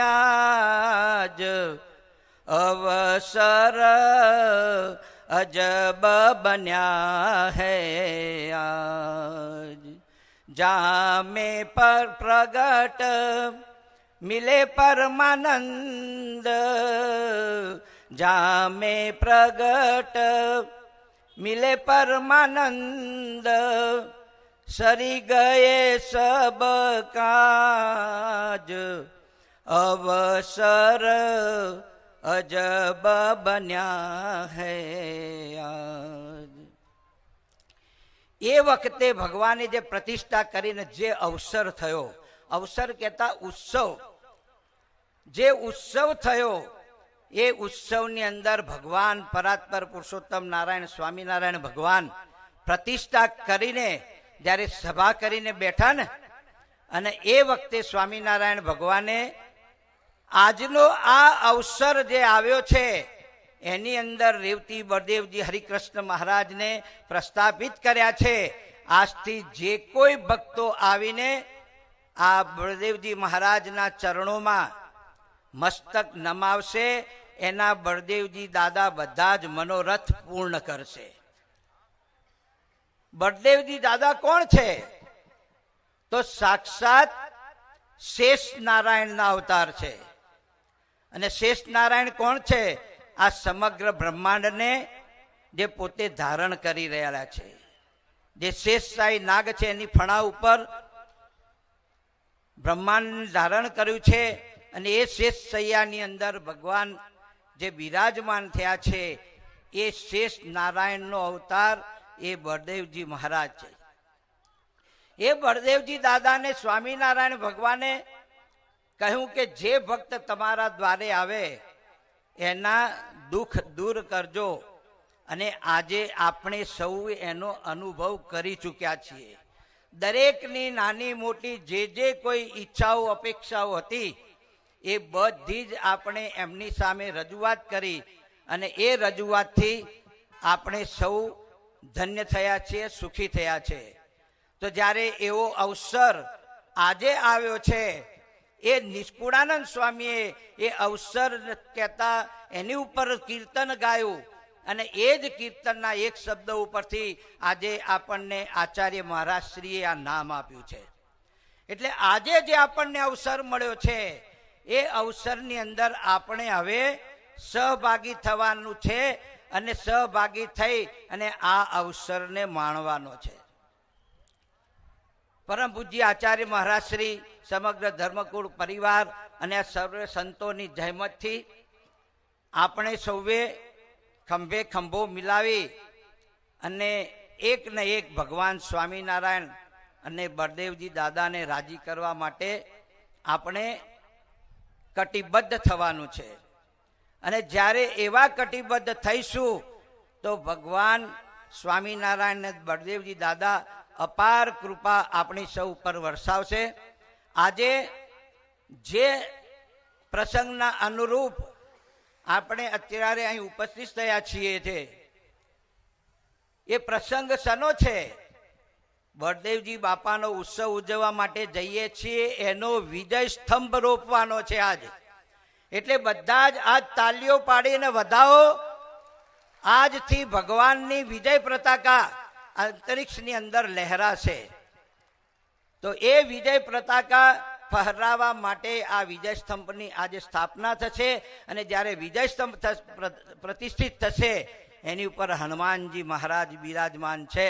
આજ અવસર અજબ બન્યા હૈ આજ જામે પર પ્રગટ મિલે પરમાનંદ જામે પ્રગટ મિલે પરમાનંદ સરી ગયે સબ કાજ અવસર અજબ બન્યા હૈ એ વખતે ભગવાને જે પ્રતિષ્ઠા કરીને જે અવસર થયો, અવસર કહેતા ઉત્સવ. જે ઉત્સવ થયો, એ ઉત્સવની અંદર ભગવાન પરાત્પર પુરુષોત્તમ નારાયણ સ્વામિનારાયણ ભગવાન પ્રતિષ્ઠા કરીને જ્યારે સભા કરીને બેઠા ને, અને એ વખતે સ્વામિનારાયણ ભગવાને આજનો આ અવસર જે આવ્યો છે, એની અંદર રેવતી બળદેવજી હરિકૃષ્ણ મહારાજને પ્રસ્થાપિત કર્યા છે. આજથી જે કોઈ ભક્તો આવીને આ બળદેવજી મહારાજના ચરણોમાં મસ્તક નમાવશે, એના બળદેવજી દાદા બધા જ મનોરથ પૂર્ણ કરશે. બળદેવજી દાદા કોણ છે? તો સાક્ષાત શેષ નારાયણના અવતાર છે. અને શેષ નારાયણ કોણ છે? આ સમગ્ર બ્રહ્માંડને જે પોતે ધારણ કરી રહ્યા છે. જે શેષશાહી નાગ છે, એની ફણા ઉપર બ્રહ્માંડ ધારણ કર્યું છે અને એ શેષ સૈયાની અંદર ભગવાન જે બિરાજમાન થયા છે, એ શેષ નારાયણનો અવતાર એ બળદેવજી મહારાજ છે. એ બળદેવજી દાદાને સ્વામિનારાયણ ભગવાને કહ્યું કે જે ભક્ત તમારા દ્વારે આવે, એના દુઃખ દૂર કરજો. અને આજે આપણે સૌ એનો અનુભવ કરી ચૂક્યા છીએ. દરેકની નાની મોટી જે જે કોઈ ઈચ્છાઓ, અપેક્ષાઓ હતી, એ બધી જ આપણે એમની સામે રજૂઆત કરી અને એ રજૂઆતથી આપણે સૌ ધન્ય થયા છીએ, સુખી થયા છે. તો જ્યારે એવો અવસર આજે આવ્યો છે એ નિષ્કુળાનંદ સ્વામીએ એ અવસર કહેતા એની ઉપર કીર્તન ગાયું. અને એ જ કીર્તનના એક શબ્દ ઉપરથી આજે આપણને આચાર્ય મહારાજશ્રીએ આ નામ આપ્યું છે. એટલે આજે જે આપણને અવસર મળ્યો છે, એ અવસરની અંદર આપણે હવે સહભાગી થવાનું છે અને સહભાગી થઈ અને આ અવસરને માણવાનો છે. પરમ પૂજ્ય આચાર્ય મહારાજ શ્રી સમગ્ર ધર્મકુળ પરિવાર અને આ સર્વે સંતોની જહેમતથી આપણે સૌએ ખંભે ખંભો મિલાવી અને એક ને એક ભગવાન સ્વામિનારાયણ અને બળદેવજી દાદાને રાજી કરવા માટે આપણે કટિબદ્ધ થવાનું છે. અને જ્યારે એવા કટિબદ્ધ થઈશું તો ભગવાન સ્વામિનારાયણ અને બળદેવજી દાદા અપાર કૃપા આપણી સૌ ઉપર વરસાવશે. આજે જે પ્રસંગના અનુરૂપ આપણે અત્યારે અહીં ઉપસ્થિત થયા છીએ છે એ પ્રસંગ સનો છે? બળદેવજી બાપાનો ઉત્સવ ઉજવવા માટે જઈએ છીએ, એનો વિજય સ્તંભ રોપવાનો છે આજ. એટલે બધા જ આજ તાલીઓ પાડીને વધાવો. આજથી ભગવાનની વિજય પતાકા અંતરિક્ષની અંદર લહેરાશે. તો એ વિજય પ્રતાકા ફહરાવા માટે આ વિજય સ્તંભની આજે સ્થાપના થશે અને જ્યારે વિજય સ્તંભ પ્રતિષ્ઠિત થશે, એની ઉપર હનુમાનજી મહારાજ બિરાજમાન છે.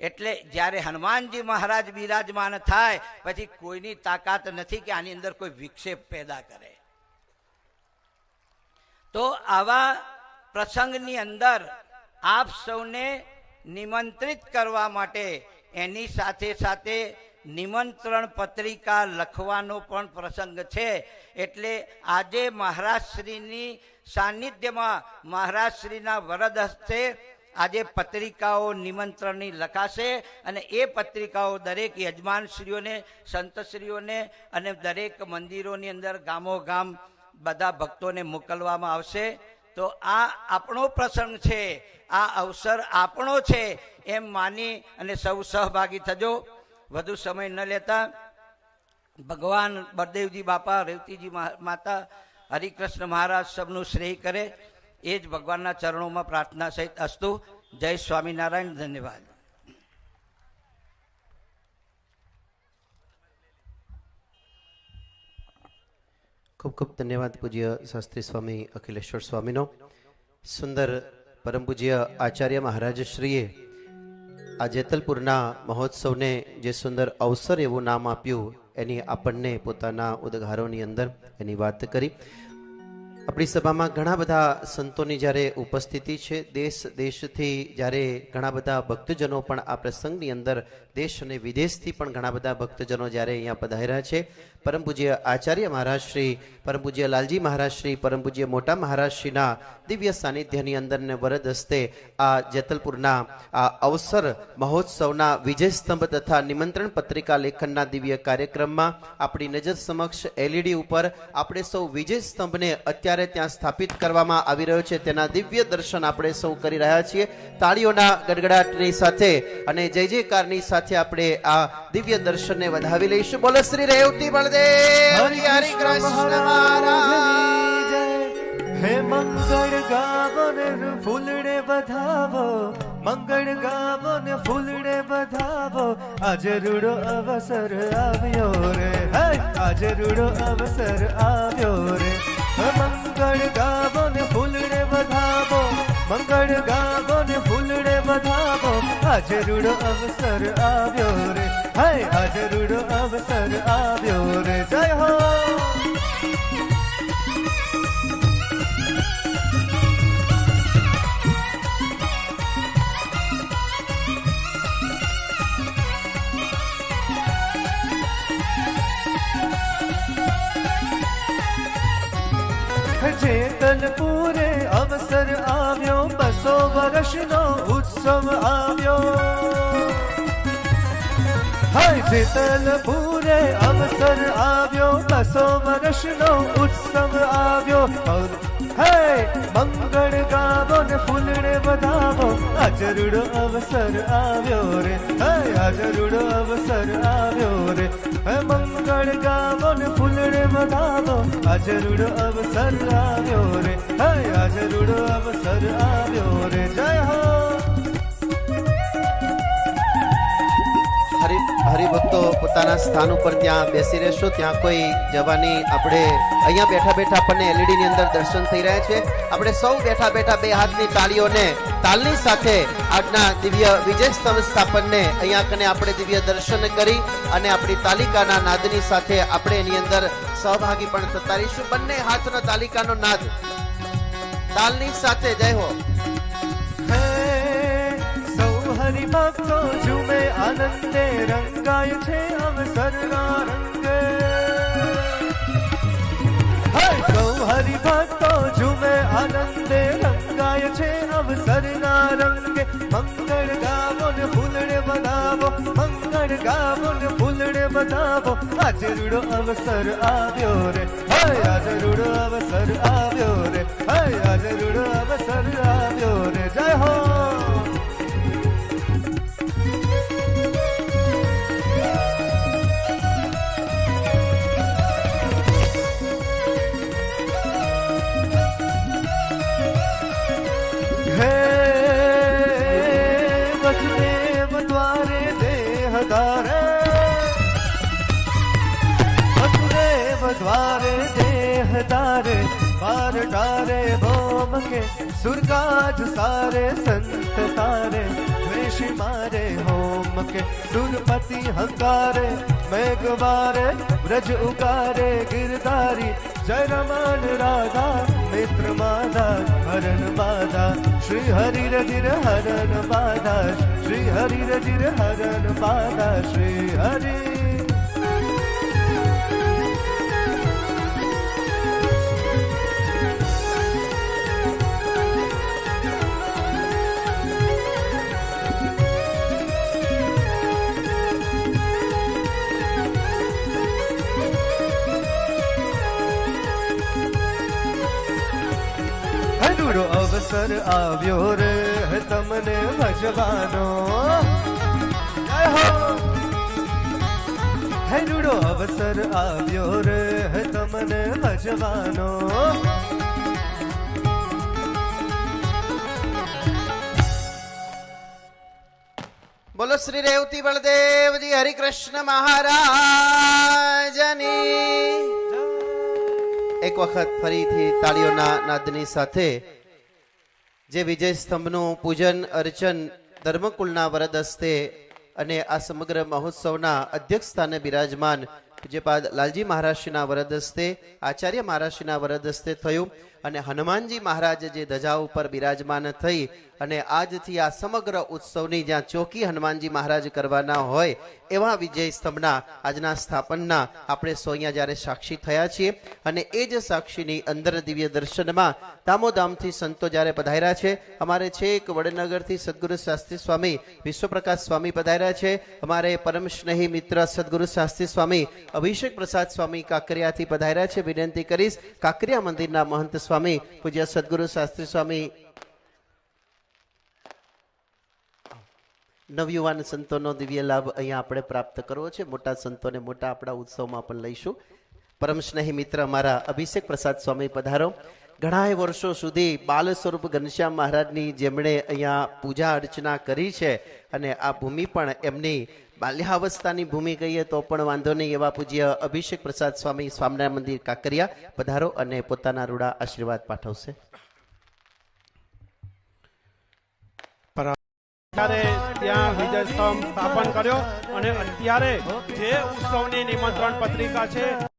એટલે જ્યારે હનુમાનજી મહારાજ બિરાજમાન થાય, પછી કોઈની તાકાત નથી કે આની અંદર કોઈ વિક્ષેપ પેદા કરે. તો આવા પ્રસંગની અંદર આપ સૌને નિમંત્રિત કરવા માટે એની સાથે સાથે નિમંત્રણ પત્રિકા લખવાનો પણ પ્રસંગ છે. એટલે આજે મહારાજશ્રીની સાનિધ્યમાં મહારાજશ્રીના વરદ હસ્તે આજે પત્રિકાઓ નિમંત્રણની લખાશે અને એ પત્રિકાઓ દરેક યજમાનશ્રીઓને, સંતશ્રીઓને અને દરેક મંદિરોની અંદર ગામો ગામ બધા ભક્તોને મોકલવામાં આવશે. તો આ આપણો પ્રસંગ છે, આ અવસર આપણો છે, એમ માની અને સૌ સહભાગી થજો. વધુ સમય ન લેતા ભગવાન બળદેવજી બાપા, રેવતીજી માતા, હરિકૃષ્ણ મહારાજ સબનું શ્રેય કરે. એ જ ભગવાનના ચરણોમાં પ્રાર્થના સહિત અસ્તુ. જય સ્વામિનારાયણ, ધન્યવાદ. ખૂબ ખૂબ ધન્યવાદ પૂજ્ય શાસ્ત્રી સ્વામી, અખિલેશ્વર સ્વામીનો. સુંદર પરમ પૂજ્ય આચાર્ય મહારાજ શ્રીએ આ જેતલપુરના મહોત્સવને જે સુંદર અવસર એવું નામ આપ્યું, એની આપણને પોતાના ઉદગારોની અંદર એની વાત કરી. આપણી સભામાં ઘણા બધા સંતોની જ્યારે ઉપસ્થિતિ છે, દેશ દેશથી જ્યારે ઘણા બધા ભક્તજનો પણ આ પ્રસંગની અંદર દેશ અને વિદેશથી પણ ઘણા બધા ભક્તજનો જ્યારે અહીંયા પધાર્યા છે પરમ પૂજ્ય આચાર્ય મહારાજ શ્રી, પરમ પૂજ્ય લાલજી મહારાજ શ્રી, પરમ પૂજ્ય મોટા મહારાજ શ્રીના દિવ્ય સાનિધ્યની અંદર ને વરદ હસ્તે આ જેતલપુરના, આ અવસર મહોત્સવના વિજય સ્તંભ તથા નિમંત્રણ પત્રિકા લેખનના દિવ્ય કાર્યક્રમમાં આપણી નજર સમક્ષ એલઈડી ઉપર આપણે સૌ વિજય સ્તંભને અત્યારે ત્યાં સ્થાપિત કરવામાં આવી રહ્યો છે. તેના દિવ્ય દર્શન આપણે સૌ કરી રહ્યા છીએ. તાળીઓના ગડગડાટની સાથે અને જય જયકારની સાથે આપણે આ દિવ્ય દર્શનને વધાવી લઈશું. બોલો શ્રી રેવતી હરિ કૃષ્ણ મહારાજ. હે મંગળ ગાવો ને ફૂલડે વધાવો મંગળ ગાવો ને ફૂલડે વધાવો. આજે રૂડો અવસર આવ્યો રે આજે રૂડો અવસર આવ્યો રે. હે મંગળ ગાવો ને ફૂલડે વધાવો મંગળ ગાવો ને ફૂલડે વધાવો. આજે રૂડો અવસર આવ્યો રે. હે આજે રૂડો અવસર આવ્યો રે, જય હો. જેતલપુરે અવસર આવ્યો, બસો વર્ષનો ઉત્સવ આવ્યો. હાય પૂરે અવસર આવ્યો, બસો વર્ષનો ઉત્સવ આવ્યો. હે મંગળ ગાવો ને ફૂલડે વધાવો. અજરુડો અવસર આવ્યો રે હે અજરુડો અવસર આવ્યો રે. હે, મંગળ ગાવો ને ફૂલડે વધાવો. અજરુડો અવસર આવ્યો રે હે અજરુડો અવસર આવ્યો રે. જય હો! હરિભક્તો પોતાના સ્થાન ઉપર ત્યાં બેસી રહેશો. ત્યાં કોઈ જવાની આપણે અહીંયા બેઠા બેઠા આપણને એલઈડી ની અંદર દર્શન થઈ રહ્યા છે. આપણે સૌ બેઠા બેઠા બે હાથની તાળીઓને તાલની સાથે આજના દિવ્ય વિજય સ્તંભ સ્થાપનને અહીંયા કને આપણે દિવ્ય દર્શન કરી અને આપણી તાલિકાના નાદની સાથે આપણે એની અંદર સહભાગી પણ થતા રહીશું. બંને હાથનો તાલિકાનો નાદ. તાલની સાથે, જય હે. સૌ હરિભક્તો ઝૂમે આનંદે રંગાય છે અવસરના રંગે. હરિ સૌ હરિભક્તો ઝૂમે આનંદે રંગાય છે અવસરના રંગે. મંગળ ગાવો ને ફૂલડે બનાવો, મંગળ ગાવો ને ફૂલડે બનાવો. આજે રૂડો અવસર આવ્યો રે, હે આજે રૂડો અવસર આવ્યો રે, હે આજે રૂડો અવસર આવ્યો રે. જય હે સુરકાજ સારે સંત તારે દ્વેષી મારે હોમ કે સુરપતિ હંકારે મેઘવારે વ્રજ ઉકારે ગિરધારી જય રમણ રાધા મિત્ર માધા હરણ બાધા શ્રી હરિ રજિર હરણ બાધા શ્રી હરિ રજિર હરણ બાધા શ્રી હરિ અવસર આવ્યો રે તમને ભજવાનો જય હો. હે રૂડો અવસર આવ્યો રે તમને ભજવાનો બોલો શ્રી રેવતી બળદેવજી હરિકૃષ્ણ મહારાજની. એક વખત ફરીથી તાળીઓના નાદની સાથે જે વિજય સ્તંભનું પૂજન, અર્ચન ધર્મકુળના વરદ હસ્તે અને આ સમગ્ર મહોત્સવના અધ્યક્ષ સ્થાને બિરાજમાન પૂજ્યપાદ લાલજી મહારાજશ્રીના વરદ હસ્તે આચાર્ય મહારાજશ્રીના વરદ હસ્તે થયું અને હનુમાનજી મહારાજ જે ધજા ઉપર બિરાજમાન થઈ અને આજથી આ સમગ્ર ઉત્સવની જ્યાં ચોકી હનુમાનજી મહારાજ કરવાના હોય એવા વિજય સ્તંભના આજના સ્થાપનના આપણે સો અહીંયા જ્યારે સાક્ષી થયા છીએ અને એ જ સાક્ષીની અંદર દિવ્ય દર્શનમાં દામોદામથી સંતો જ્યારે પધાર્યા છે, અમારે છેક વડનગરથી સદગુરુ શાસ્ત્રી સ્વામી વિશ્વપ્રકાશ સ્વામી પધાર્યા છે, અમારે પરમ સ્નેહી મિત્ર સદગુરુ શાસ્ત્રી સ્વામી અભિષેક પ્રસાદ સ્વામી કાંકરિયાથી પધાર્યા છે. વિનંતી કરીશ, કાંકરિયા મંદિરના મહંત સ્વામી, પૂજ્ય સદગુરુ શાસ્ત્રી સ્વામી, નવયુવાન સંતોનો દિવ્ય લાભ અહીંયા આપણે પ્રાપ્ત કરવો છે. મોટા સંતોને મોટા આપણા ઉત્સવમાં પણ લઈશું. પરમ સ્નેહી મિત્ર, અમારા અભિષેક પ્રસાદ સ્વામી પધારો. ઘણાય વર્ષો સુધી બાલ સ્વરૂપ ઘનશ્યામ મહારાજની જેમણે અહીંયા પૂજા અર્ચના કરી છે અને આ ભૂમિ પણ એમની બાલ્યાવસ્થાની ભૂમિ કહીએ તો પણ વાંધો નહીં એવા પૂજ્ય અભિષેક પ્રસાદ સ્વામી સ્વામિનારાયણ મંદિર કાંકરિયા પધારો અને પોતાના રૂડા આશીર્વાદ પાઠવશે. ત્યાં સ્થાપન કર્યો અને અત્યારે જે ઉત્સવની નિમંત્રણ પત્રિકા છે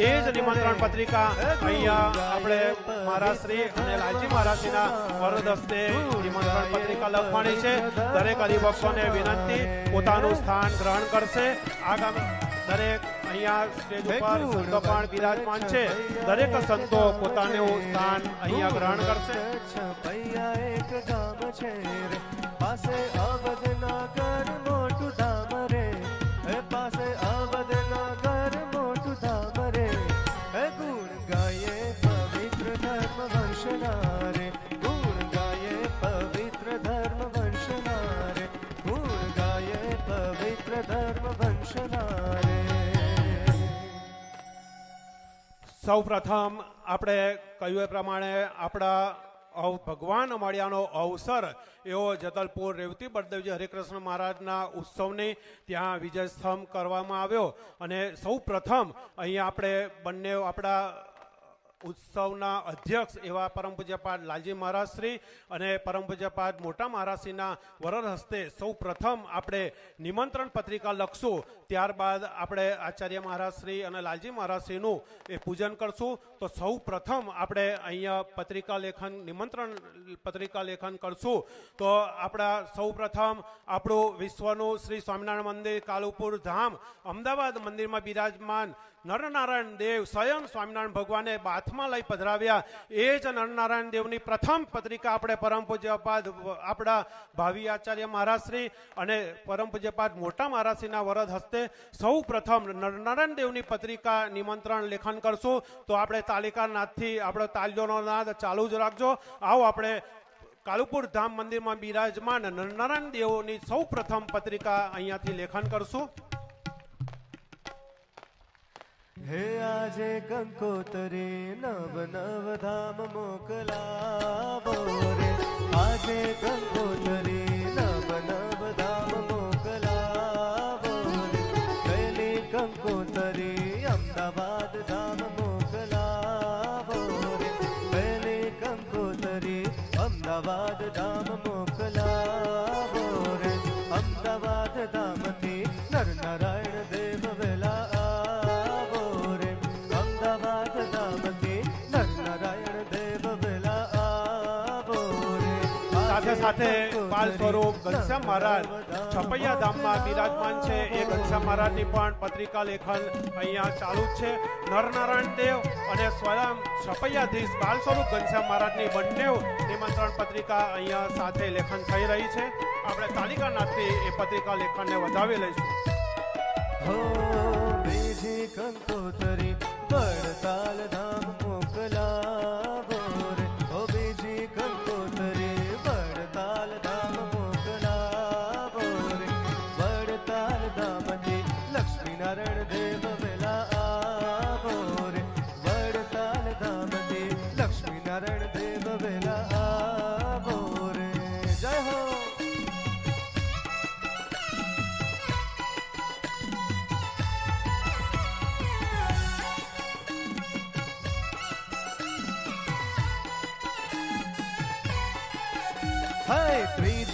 એ જ નિમંત્રણ પત્રિકા અહીંયા આપણે મહારાજશ્રી અને લાલજી મહારાજશ્રીના વરદ હસ્તે નિમંત્રણ પત્રિકા લખવાની છે. દરેક હરિભક્તોને વિનંતી પોતાનું સ્થાન ગ્રહણ કરશે. આગામી દરેક અહીંયા સ્ટેજ ઉપર સંતો પણ બિરાજમાન છે. દરેક સંતો પોતાનું સ્થાન અહીંયા ગ્રહણ કરશે. પાસે સૌ પ્રથમ આપણે કહ્યું એ પ્રમાણે આપણા ભગવાન મળ્યાનો અવસર એવો જતલપુર રેવતી બળદેવજી હરિકૃષ્ણ મહારાજના ઉત્સવની ત્યાં વિજયસ્તંભ કરવામાં આવ્યો અને સૌ પ્રથમ અહીંયા આપણે બંને આપણા ઉત્સવના અધ્યક્ષ એવા પરમ પૂજ્યપાદ લાલજી મહારાજશ્રી અને પરમ પૂજ્યપાદ મોટા મહારાજશ્રીના વરર હસ્તે સૌ પ્રથમ આપણે નિમંત્રણ પત્રિકા લખશું. ત્યારબાદ આપણે આચાર્ય મહારાજશ્રી અને લાલજી મહારાજશ્રીનું એ પૂજન કરશું. તો સૌ પ્રથમ આપણે અહીંયા પત્રિકા લેખન, નિમંત્રણ પત્રિકા લેખન કરશું. તો આપણા સૌ પ્રથમ આપણું વિશ્વનું શ્રી સ્વામિનારાયણ મંદિર, કાલુપુર ધામ, અમદાવાદ મંદિરમાં બિરાજમાન નરનારાયણ દેવ સ્વયં સ્વામિનારાયણ ભગવાને બાથમાં લઈ પધરાવ્યા. એ જ નરનારાયણ દેવની પ્રથમ પત્રિકા આપણે પરમ પૂજ્યપાદ આપણા ભાવિ આચાર્ય મહારાજશ્રી અને પરમ પૂજ્યપાદ મોટા મહારાજશ્રીના વરદ હસ્તે સૌ પ્રથમ નરનારાયણ દેવની પત્રિકા નિમંત્રણ લેખન કરશું. તો આપણે તાલિકા નાદથી આપણો તાલીઓનો નાદ ચાલુ જ રાખજો. આવો આપણે કાલુપુર ધામ મંદિરમાં બિરાજમાન નરનારાયણ દેવોની સૌ પ્રથમ પત્રિકા અહીંયાથી લેખન કરશું. હે આજે કંકોતરી નવ નવ ધામ મોકલાવો રે. આજે કંકોતરી નવ નવ કંકોતરી અમદાવાદ ધામ મોકલાવો રે પહેલે કંકોતરી અમદાવાદ ધામ મોકલાવો રે અમદાવાદ ધામથી નરનારાયણ દેવ વેલા આવો રે અમદાવાદ ધામથી નરનારાયણ દેવ વેલા આવો રે સાથે સાથે બાલ સ્વરૂપ ઘનશ્યામ મહારાજ છપૈયા ધામમાં બિરાજમાન છે એ ઘનશ્યામ મહારાજની પણ પત્રિકા લેખન અહીંયા ચાલુ જ છે. નરનારાયણ દેવ અને સ્વયં છપૈયાધીશ બાલ સ્વરૂપ ઘનશ્યામ મહારાજની બંને નિમંત્રણ પત્રિકા અહીંયા સાથે લેખન થઈ રહી છે. આપણે તાલિકાનાથથી એ પત્રિકા લેખનને વધાવી લઈશું. હો બીજી કંકોતરી બળતાલ ધામ.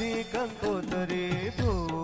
હાય ત્રીજી કંકોતરી ફૂલ